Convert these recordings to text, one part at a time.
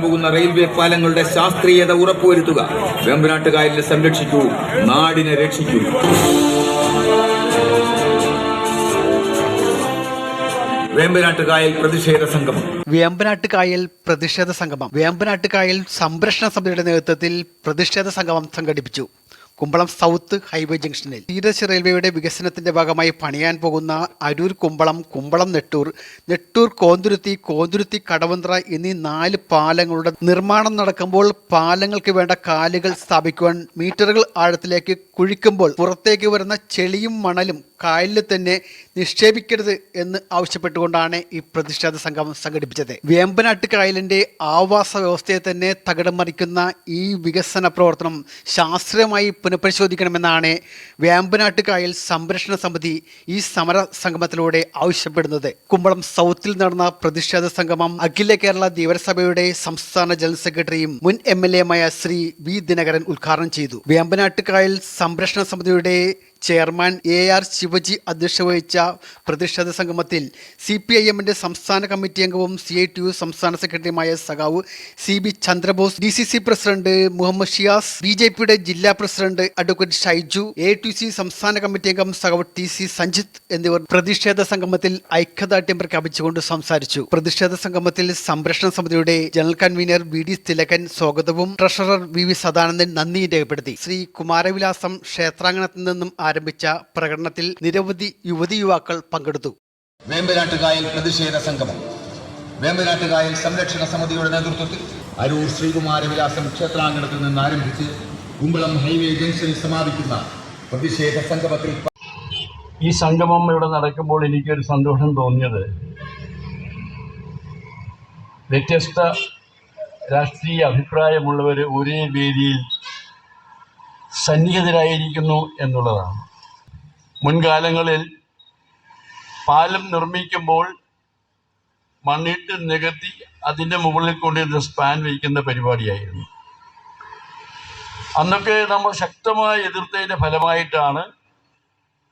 പോകുന്ന റെയിൽവേ പാലങ്ങളുടെ ശാസ്ത്രീയത ഉറപ്പുവരുത്തുക. വേമ്പനാട്ടുകായലിനെ സംരക്ഷിക്കൂ നാടിനെ രക്ഷിക്കൂ. വേമ്പനാട്ടുകായൽ പ്രതിഷേധ സംഗമം. വേമ്പനാട്ട് കായൽ പ്രതിഷേധ സംഗമം. വേമ്പനാട്ട് കായൽ സംരക്ഷണ സമിതിയുടെ നേതൃത്വത്തിൽ പ്രതിഷേധ സംഗമം സംഘടിപ്പിച്ചു. കുമ്പളം സൗത്ത് ഹൈവേ ജംഗ്ഷനിൽ. തീരദേശ റെയിൽവേയുടെ വികസനത്തിന്റെ ഭാഗമായി പണിയാൻ പോകുന്ന അരൂർ കുമ്പളം കുമ്പളം നെട്ടൂർ നെട്ടൂർ കോന്തുരുത്തി കോന്തുരുത്തി കടവന്ത്ര എന്നീ നാല് പാലങ്ങളുടെ നിർമ്മാണം നടക്കുമ്പോൾ പാലങ്ങൾക്ക് വേണ്ട കാലുകൾ സ്ഥാപിക്കുവാൻ മീറ്ററുകൾ ആഴത്തിലേക്ക് കുഴിക്കുമ്പോൾ പുറത്തേക്ക് വരുന്ന ചെളിയും മണലും കായലിൽ തന്നെ നിക്ഷേപിക്കരുത് എന്ന് ആവശ്യപ്പെട്ടുകൊണ്ടാണ് ഈ പ്രതിഷേധ സംഗമം സംഘടിപ്പിച്ചത്. വേമ്പനാട്ട് കായലിന്റെ ആവാസ വ്യവസ്ഥയെ തന്നെ തകിടം മറിക്കുന്ന ഈ വികസന പ്രവർത്തനം ശാസ്ത്രീയമായി പുനഃപരിശോധിക്കണമെന്നാണ് വേമ്പനാട്ട് കായൽ സംരക്ഷണ സമിതി ഈ സമര സംഗമത്തിലൂടെ ആവശ്യപ്പെടുന്നത്. കുമ്പളം സൗത്തിൽ നടന്ന പ്രതിഷേധ സംഗമം അഖില കേരള ധീവരസഭയുടെ സംസ്ഥാന ജനറൽ സെക്രട്ടറിയും മുൻ എം എൽ എമായ ശ്രീ വി ദിനകരൻ ഉദ്ഘാടനം ചെയ്തു. വേമ്പനാട്ട് കായൽ സംരക്ഷണ സമിതിയുടെ ചെയർമാൻ എ ആർ ശിവജി അധ്യക്ഷത വഹിച്ച പ്രതിഷേധ സംഗമത്തിൽ സി പി ഐ എമ്മിന്റെ സംസ്ഥാന കമ്മിറ്റി അംഗവും സി ഐ ടി യു സംസ്ഥാന സെക്രട്ടറിയുമായ സഖാവ് C B Chandrabose D C C president Muhammad Shiyas B J പിയുടെ ജില്ലാ president advocate Shaiju A T C സംസ്ഥാന കമ്മിറ്റി അംഗം സഖാവ് ടി സി സഞ്ജിത്ത് എന്നിവർ പ്രതിഷേധ സംഗമത്തിൽ ഐക്യദാർഢ്യം പ്രഖ്യാപിച്ചുകൊണ്ട് സംസാരിച്ചു. പ്രതിഷേധ സംഗമത്തിൽ സംരക്ഷണ സമിതിയുടെ general convener V D Thilakan സ്വാഗതവും ട്രഷറർ വി വി സദാനന്ദൻ നന്ദിയും രേഖപ്പെടുത്തി. ശ്രീ കുമാരവിലാസം ക്ഷേത്രാങ്കണത്തിൽ നിന്നും ആരംഭിച്ച പ്രകടനത്തിൽ നിരവധി യുവതി യുവാക്കൾ പങ്കെടുത്തു. വേമ്പനാട്ടുകായൽ പ്രതിഷേധ സംഗമം. വേമ്പനാട്ടുകായൽ സംരക്ഷണ സമിതിയുടെ നേതൃത്വത്തിൽ അരൂർ ശ്രീകുമാരവിലാസം ക്ഷേത്രാങ്കണത്തിൽ നിന്ന് ആരംഭിച്ച് കുമ്പളം ഹൈവേ ജംഗ്ഷനിൽ സമാപിക്കുന്ന പ്രതിഷേധ സംഗമത്തിൽ ഈ സംഗമം ഇവിടെ നടക്കുമ്പോൾ എനിക്കൊരു സന്തോഷം തോന്നിയത് വ്യത്യസ്ത രാഷ്ട്രീയ അഭിപ്രായമുള്ളവർ ഒരേ വേദിയിൽ സന്നിഹിതരായിരിക്കുന്നു എന്നുള്ളതാണ്. മുൻകാലങ്ങളിൽ പാലം നിർമ്മിക്കുമ്പോൾ മണ്ണിട്ട് നികത്തി അതിന്റെ മുകളിൽ കൊണ്ടിരുന്ന സ്പാൻ വയ്ക്കുന്ന പരിപാടിയായിരുന്നു. അന്നൊക്കെ നമ്മൾ ശക്തമായി എതിർത്തതിന്റെ ഫലമായിട്ടാണ്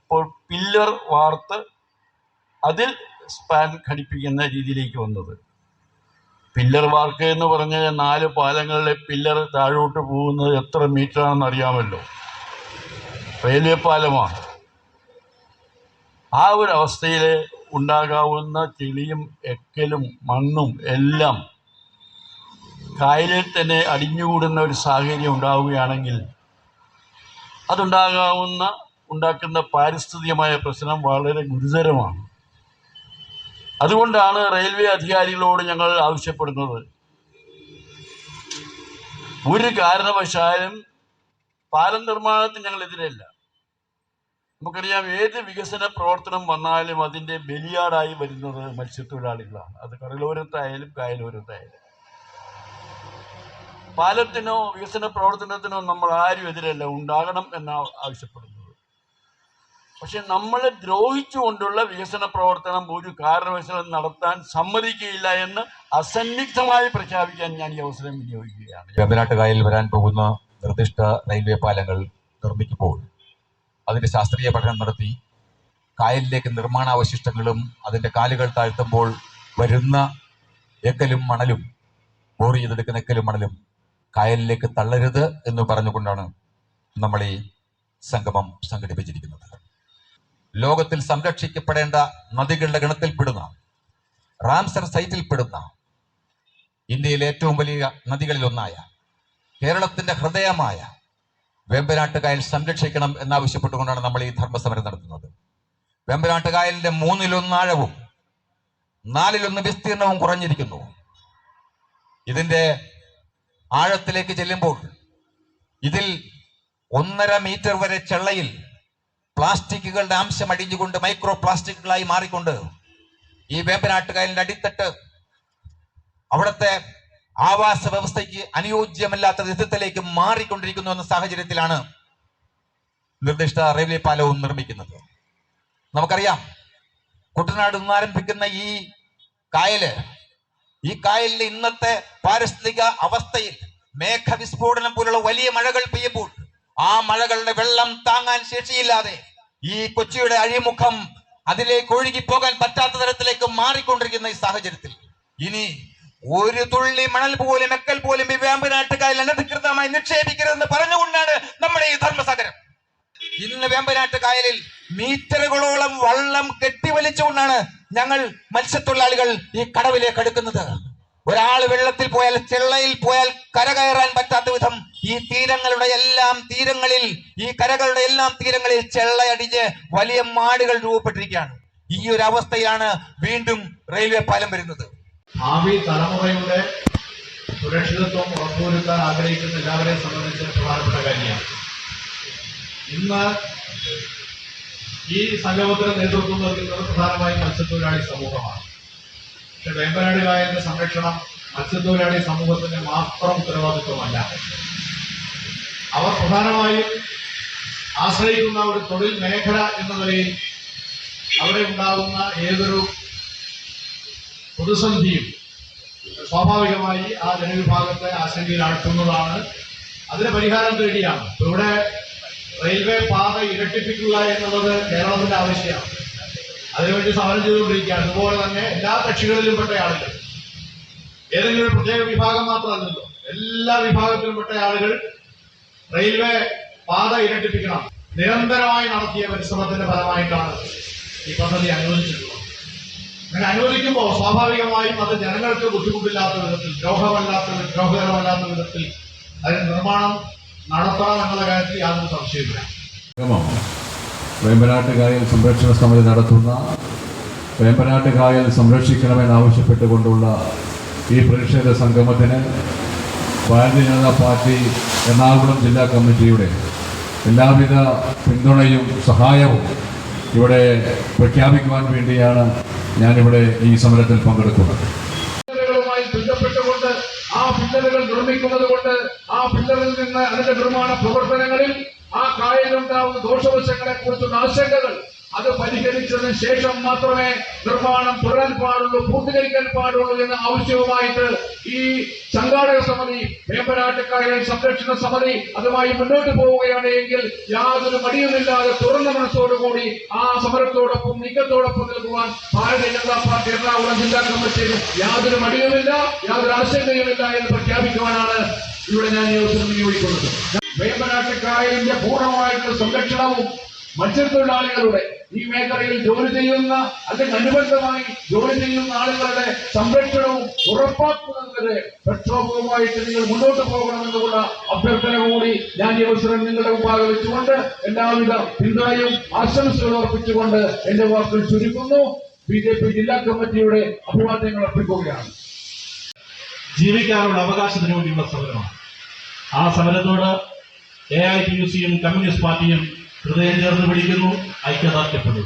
ഇപ്പോൾ പില്ലർ വാർത്ത് അതിൽ സ്പാൻ ഘടിപ്പിക്കുന്ന രീതിയിലേക്ക് വന്നത്. പില്ലർ വാർക്ക് എന്ന് പറഞ്ഞാൽ നാല് പാലങ്ങളിലെ പില്ലർ താഴോട്ട് പോകുന്നത് എത്ര മീറ്ററാണെന്ന് അറിയാമല്ലോ. റെയിൽവേ പാലമാണ്. ആ ഒരു അവസ്ഥയിൽ ഉണ്ടാകാവുന്ന ചെളിയും എക്കലും മണ്ണും എല്ലാം കായലിൽ തന്നെ അടിഞ്ഞുകൂടുന്ന ഒരു സാഹചര്യം ഉണ്ടാവുകയാണെങ്കിൽ അതുണ്ടാകാവുന്ന ഉണ്ടാക്കുന്ന പാരിസ്ഥിതികമായ പ്രശ്നം വളരെ ഗുരുതരമാണ്. അതുകൊണ്ടാണ് റെയിൽവേ അധികാരികളോട് ഞങ്ങൾ ആവശ്യപ്പെടുന്നത്. ഒരു കാരണവശാലും പാലം നിർമ്മാണത്തിന് ഞങ്ങൾ എതിരല്ല. നമുക്കറിയാം ഏത് വികസന പ്രവർത്തനം വന്നാലും അതിന്റെ ബലിയാടായി വരുന്നത് മത്സ്യത്തൊഴിലാളികളാണ്. അത് കടലോരത്തായാലും കായലോരത്തായാലും. പാലത്തിനോ വികസന പ്രവർത്തനത്തിനോ നമ്മൾ ആരും എതിരല്ല. ഉണ്ടാകണം എന്ന് ആവശ്യപ്പെടുന്നത് പക്ഷെ നമ്മളെ ദ്രോഹിച്ചുകൊണ്ടുള്ള വികസന പ്രവർത്തനം ഒരു കാരണവശാലും നടത്താൻ സമ്മതിക്കുകയില്ല എന്ന് അസന്നിഗ്ധമായി പ്രഖ്യാപിക്കാൻ ഞാൻ ഈ അവസരം വിനിയോഗിക്കുകയാണ്. വേമ്പനാട്ടുകായലിൽ വരാൻ പോകുന്ന നിർദ്ദിഷ്ട റെയിൽവേ പാലങ്ങൾ നിർമ്മിക്കുമ്പോൾ അതിന്റെ ശാസ്ത്രീയ പഠനം നടത്തി കായലിലേക്ക് നിർമ്മാണാവശിഷ്ടങ്ങളും അതിന്റെ കാലുകൾ താഴ്ത്തുമ്പോൾ വരുന്ന എക്കലും മണലും ബോറി ചെയ്തെടുക്കുന്ന എക്കലും മണലും കായലിലേക്ക് തള്ളരുത് എന്ന് പറഞ്ഞുകൊണ്ടാണ് നമ്മൾ ഈ സംഗമം സംഘടിപ്പിച്ചിരിക്കുന്നത്. ലോകത്തിൽ സംരക്ഷിക്കപ്പെടേണ്ട നദികളുടെ ഗണത്തിൽപ്പെടുന്ന റാംസർ സൈറ്റിൽപ്പെടുന്ന ഇന്ത്യയിലെ ഏറ്റവും വലിയ നദികളിൽ ഒന്നായ കേരളത്തിന്റെ ഹൃദയമായ വേമ്പനാട്ടുകായൽ സംരക്ഷിക്കണം എന്നാവശ്യപ്പെട്ടുകൊണ്ടാണ് നമ്മൾ ഈ ധർമ്മസമരം നടത്തുന്നത്. വേമ്പനാട്ടുകായലിന്റെ മൂന്നിലൊന്നാഴവും നാലിലൊന്ന് വിസ്തീർണവും കുറഞ്ഞിരിക്കുന്നു. ഇതിന്റെ ആഴത്തിലേക്ക് ചെല്ലുമ്പോൾ ഇതിൽ ഒന്നര മീറ്റർ വരെ ചെള്ളയിൽ പ്ലാസ്റ്റിക്കുകളുടെ അംശം അടിഞ്ഞുകൊണ്ട് മൈക്രോ പ്ലാസ്റ്റിക്കുകളായി മാറിക്കൊണ്ട് ഈ വേമ്പനാട്ടുകായലിന്റെ അടിത്തട്ട് അവിടുത്തെ ആവാസ വ്യവസ്ഥയ്ക്ക് അനുയോജ്യമല്ലാത്ത വിധത്തിലേക്ക് മാറിക്കൊണ്ടിരിക്കുന്നു എന്ന സാഹചര്യത്തിലാണ് നിർദ്ദിഷ്ട റെയിൽവേ പാലവും നിർമ്മിക്കുന്നത്. നമുക്കറിയാം കുട്ടനാട് നിന്ന് ആരംഭിക്കുന്ന ഈ കായൽ ഈ കായലിലെ ഇന്നത്തെ പാരിസ്ഥിതിക അവസ്ഥയിൽ മേഘവിസ്ഫോടനം പോലുള്ള വലിയ മഴകൾ പെയ്യുമ്പോൾ ആ മഴകളുടെ വെള്ളം താങ്ങാൻ ശേഷിയില്ലാതെ ഈ കൊച്ചിയുടെ അഴിമുഖം അതിലേക്ക് ഒഴുകി പോകാൻ പറ്റാത്ത തരത്തിലേക്ക് മാറിക്കൊണ്ടിരിക്കുന്ന ഈ സാഹചര്യത്തിൽ. ഇനി ഒരു തുള്ളി മണൽ പോലും എക്കൽ പോലും ഈ വേമ്പനാട്ടുകാരിൽ അനധികൃതമായി നിക്ഷേപിക്കരുതെന്ന് പറഞ്ഞുകൊണ്ടാണ് നമ്മുടെ ഈ ധർമ്മസാഗരം. ഇന്ന് വേമ്പനാട്ട് കായലിൽ മീറ്ററുകളോളം വള്ളം കെട്ടിവലിച്ചുകൊണ്ടാണ് ഞങ്ങൾ മത്സ്യത്തൊഴിലാളികൾ ഈ കടവിലേക്ക് അടുക്കുന്നത്. ഒരാൾ വെള്ളത്തിൽ പോയാൽ ചെള്ളയിൽ പോയാൽ കരകയറാൻ പറ്റാത്ത വിധം ഈ തീരങ്ങളുടെ എല്ലാം തീരങ്ങളിൽ ഈ കരകളുടെ എല്ലാം തീരങ്ങളിൽ ചെള്ളയടിഞ്ഞ് വലിയ മാടുകൾ രൂപപ്പെട്ടിരിക്കുകയാണ്. ഈ ഒരു അവസ്ഥയാണ് വീണ്ടും റെയിൽവേ പാലം വരുന്നത്. ഭാവി തലമുറയുടെ സുരക്ഷിതത്വം ഉറപ്പുവരുത്താൻ ആഗ്രഹിക്കുന്ന എല്ലാവരെയും സംബന്ധിച്ച് പ്രധാനപ്പെട്ട കാര്യമാണ്. ഇന്ന് ഈ സംഗമത്തിന് നേതൃത്വം നൽകുന്നത് പ്രധാനമായും മത്സ്യത്തൊഴിലാളി സമൂഹമാണ്. വേമ്പനാട് കായലിന്റെ സംരക്ഷണം മത്സ്യത്തൊഴിലാളി സമൂഹത്തിന്റെ മാത്രം ഉത്തരവാദിത്വമല്ല. അവർ പ്രധാനമായും ആശ്രയിക്കുന്ന ഒരു തൊഴിൽ മേഖല എന്ന നിലയിൽ അവിടെ ഉണ്ടാകുന്ന ഏതൊരു പ്രതിസന്ധിയും സ്വാഭാവികമായി ആ ജനവിഭാഗത്തെ ആശങ്കയിലാഴ്ത്തുന്നതാണ്. അതിന് പരിഹാരം തേടിയാണ്. ഇവിടെ റെയിൽവേ പാത ഇരട്ടിപ്പിക്കുക എന്നുള്ളത് കേരളത്തിന്റെ ആവശ്യമാണ്. അതിനുവേണ്ടി സമരം ചെയ്തുകൊണ്ടിരിക്കുകയാണ്. അതുപോലെ തന്നെ എല്ലാ കക്ഷികളിലും പെട്ട ആളുകൾ ഏതെങ്കിലും ഒരു പ്രത്യേക വിഭാഗം മാത്രമല്ലല്ലോ. എല്ലാ വിഭാഗത്തിലും പെട്ട ആളുകൾ റെയിൽവേ പാത ഇരട്ടിപ്പിക്കണം. നിരന്തരമായി നടത്തിയ പരിശ്രമത്തിന്റെ ഫലമായിട്ടാണ് ഈ പദ്ധതി അനുവദിച്ചിട്ടുള്ളത്. അങ്ങനെ അനുവദിക്കുമ്പോൾ സ്വാഭാവികമായും അത് ജനങ്ങൾക്ക് ബുദ്ധിമുട്ടില്ലാത്ത വിധത്തിൽ ദ്രോഹമല്ലാത്ത ദ്രോഹകരമല്ലാത്ത വിധത്തിൽ അതിന് നിർമ്മാണം നടത്താമെന്നുള്ള കാര്യത്തിൽ യാതൊരു സംശയമില്ല വേമ്പനാട്ട് കായൽ സംരക്ഷണ സമിതി നടത്തുന്ന വേമ്പനാട്ട് കായൽ സംരക്ഷിക്കണമെന്നാവശ്യപ്പെട്ടുകൊണ്ടുള്ള ഈ പ്രതിഷേധ സംഗമത്തിന് ഭാരതീയ ജനതാ പാർട്ടി എറണാകുളം ജില്ലാ കമ്മിറ്റിയുടെ എല്ലാവിധ പിന്തുണയും സഹായവും ഇവിടെ പ്രഖ്യാപിക്കുവാൻ വേണ്ടിയാണ് ഞാനിവിടെ ഈ സമരത്തിൽ പങ്കെടുക്കുന്നത്. പില്ലറുകൾ നിർമ്മിക്കുന്നത് കൊണ്ട് ആ പില്ലറിൽ നിന്ന് അതിന്റെ നിർമ്മാണ പ്രവർത്തനങ്ങളിൽ ആ കായലിലുണ്ടാവുന്ന ദോഷവശങ്ങളെ കുറിച്ചുള്ള ആശങ്കകൾ. അത് പരിഹരിച്ചതിന് ശേഷം മാത്രമേ നിർമ്മാണം തുടരാൻ പാടുള്ളൂ പൂർത്തീകരിക്കാൻ പാടുള്ളൂ എന്ന ആവശ്യവുമായിട്ട് ഈ സംഘാടക സമിതി വേമ്പനാട്ടുകായൽ സംരക്ഷണ സമിതി അതുമായി മുന്നോട്ട് പോവുകയാണ് എങ്കിൽ യാതൊരു മടിയുമില്ലാതെ തുറന്ന മനസ്സോടുകൂടി ആ സമരത്തോടൊപ്പം നീക്കത്തോടൊപ്പം നിൽക്കുവാൻ ഭാരതീയ ജനതാ പാർട്ടി എറണാകുളം ജില്ലാ കമ്മിറ്റിയിൽ യാതൊരു മടിയുമില്ല യാതൊരു ആശങ്കയുമില്ല എന്ന് പ്രഖ്യാപിക്കുവാനാണ് ഇവിടെ ഞാൻ ഈ വേമ്പനാട്ടുകായലിന്റെ പൂർണമായിട്ടുള്ള സംരക്ഷണവും മത്സ്യത്തൊഴിലാളികളുടെ ഈ മേഖലയിൽ ജോലി ചെയ്യുന്ന അതിനനുബന്ധമായി ജോലി ചെയ്യുന്ന ആളുകളുടെ സംരക്ഷണവും ഉറപ്പാക്കുന്നതിന് പ്രക്ഷോഭവുമായിട്ട് നിങ്ങൾ മുന്നോട്ട് പോകണമെന്നുള്ള അഭ്യർത്ഥന കൂടി ഞാൻ ഈ അവസരം നിങ്ങളുടെ മുമ്പാകെ വെച്ചുകൊണ്ട് എല്ലാവിധ പിന്തുണയും ആശംസകളും അർപ്പിച്ചുകൊണ്ട് എന്റെ വാക്കുകൾ ചുരുക്കുന്നു. ബി ജെ പി ജില്ലാ കമ്മിറ്റിയുടെ അഭിവാദ്യങ്ങൾ അർപ്പിക്കുകയാണ്. ജീവിക്കാനുള്ള അവകാശത്തിന് വേണ്ടിയുള്ള സമരമാണ്. ആ സമരത്തോട് എ ഐ ടി യു സിയും കമ്മ്യൂണിസ്റ്റ് പാർട്ടിയും ഹൃദയം ചേർന്ന് പിടിക്കുന്നു ഐക്യദാർഢ്യപ്പെടുന്നു.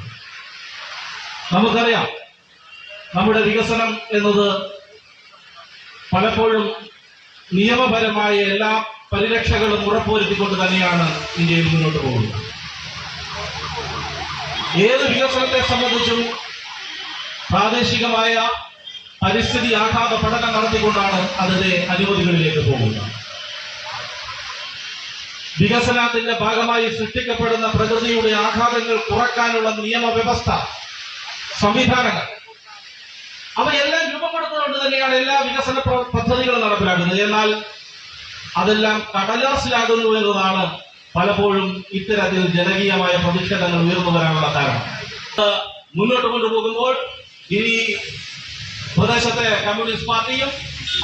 നമുക്കറിയാം നമ്മുടെ വികസനം എന്നത് പലപ്പോഴും നിയമപരമായ എല്ലാ പരിരക്ഷകളും ഉറപ്പുവരുത്തിക്കൊണ്ട് തന്നെയാണ് ഇന്ത്യയിൽ മുന്നോട്ട് പോകുന്നത്. ഏത് വികസനത്തെ സംബന്ധിച്ചും പ്രാദേശികമായ പരിസ്ഥിതി ആഘാത പഠനം നടത്തിക്കൊണ്ടാണ് അതിന്റെ അനുമതികളിലേക്ക് പോകുന്നത്. വികസനത്തിന്റെ ഭാഗമായി സൃഷ്ടിക്കപ്പെടുന്ന പ്രകൃതിയുടെ ആഘാതങ്ങൾ കുറക്കാനുള്ള നിയമവ്യവസ്ഥ സംവിധാനങ്ങൾ അവയെല്ലാം രൂപപ്പെടുത്തുന്നതുകൊണ്ട് തന്നെയാണ് എല്ലാ വികസന പദ്ധതികളും നടപ്പിലാക്കുന്നത്. എന്നാൽ അതെല്ലാം കടലാസിലാകുന്നു എന്നതാണ് പലപ്പോഴും ഇത്തരത്തിൽ ജനകീയമായ പ്രതിഷേധങ്ങൾ ഉയർന്നു വരാനുള്ള കാരണം മുന്നോട്ട് കൊണ്ടുപോകുമ്പോൾ ഇനി പ്രദേശത്തെ കമ്മ്യൂണിസ്റ്റ് പാർട്ടിയും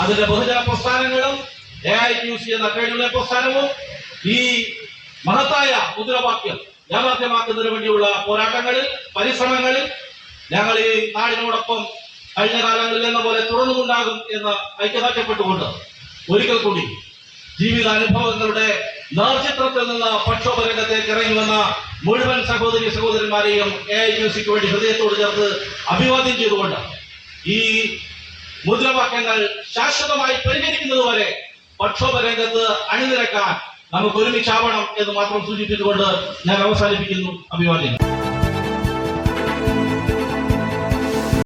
അതിന്റെ ബഹുജന പ്രസ്ഥാനങ്ങളും A I T U C എന്ന യൂണിയൻ പ്രസ്ഥാനവും ഈ മഹത്തായ മുദ്രാവാക്യം യാഥാർത്ഥ്യമാക്കുന്നതിന് വേണ്ടിയുള്ള പോരാട്ടങ്ങളിൽ പരിശ്രമങ്ങളിൽ ഞങ്ങൾ ഈ നാടിനോടൊപ്പം കഴിഞ്ഞ കാലങ്ങളിൽ എന്ന പോലെ തുടർന്നുകൊണ്ടാകും എന്ന് ഐക്യദാർഢ്യപ്പെട്ടുകൊണ്ട് ഒരിക്കൽ കൂടി ജീവിത അനുഭവങ്ങളുടെ നേർചിത്രത്തിൽ നിന്ന് പ്രക്ഷോഭ രംഗത്തേക്ക് ഇറങ്ങി മുഴുവൻ സഹോദരി സഹോദരന്മാരെയും എ ഐ യു സിക്ക് വേണ്ടി ഹൃദയത്തോട് ചേർത്ത് അഭിവാദ്യം ചെയ്തുകൊണ്ട് ഈ മുദ്രാവാക്യങ്ങൾ ശാശ്വതമായി പരിഹരിക്കുന്നതുവരെ രംഗത്ത് അണിനിരക്കാൻ നമുക്ക് ഒരുമിച്ചാവണം എന്ന് മാത്രം സൂചിപ്പിച്ചുകൊണ്ട് ഞാൻ അവസാനിപ്പിക്കുന്നു അഭിവാദ്യം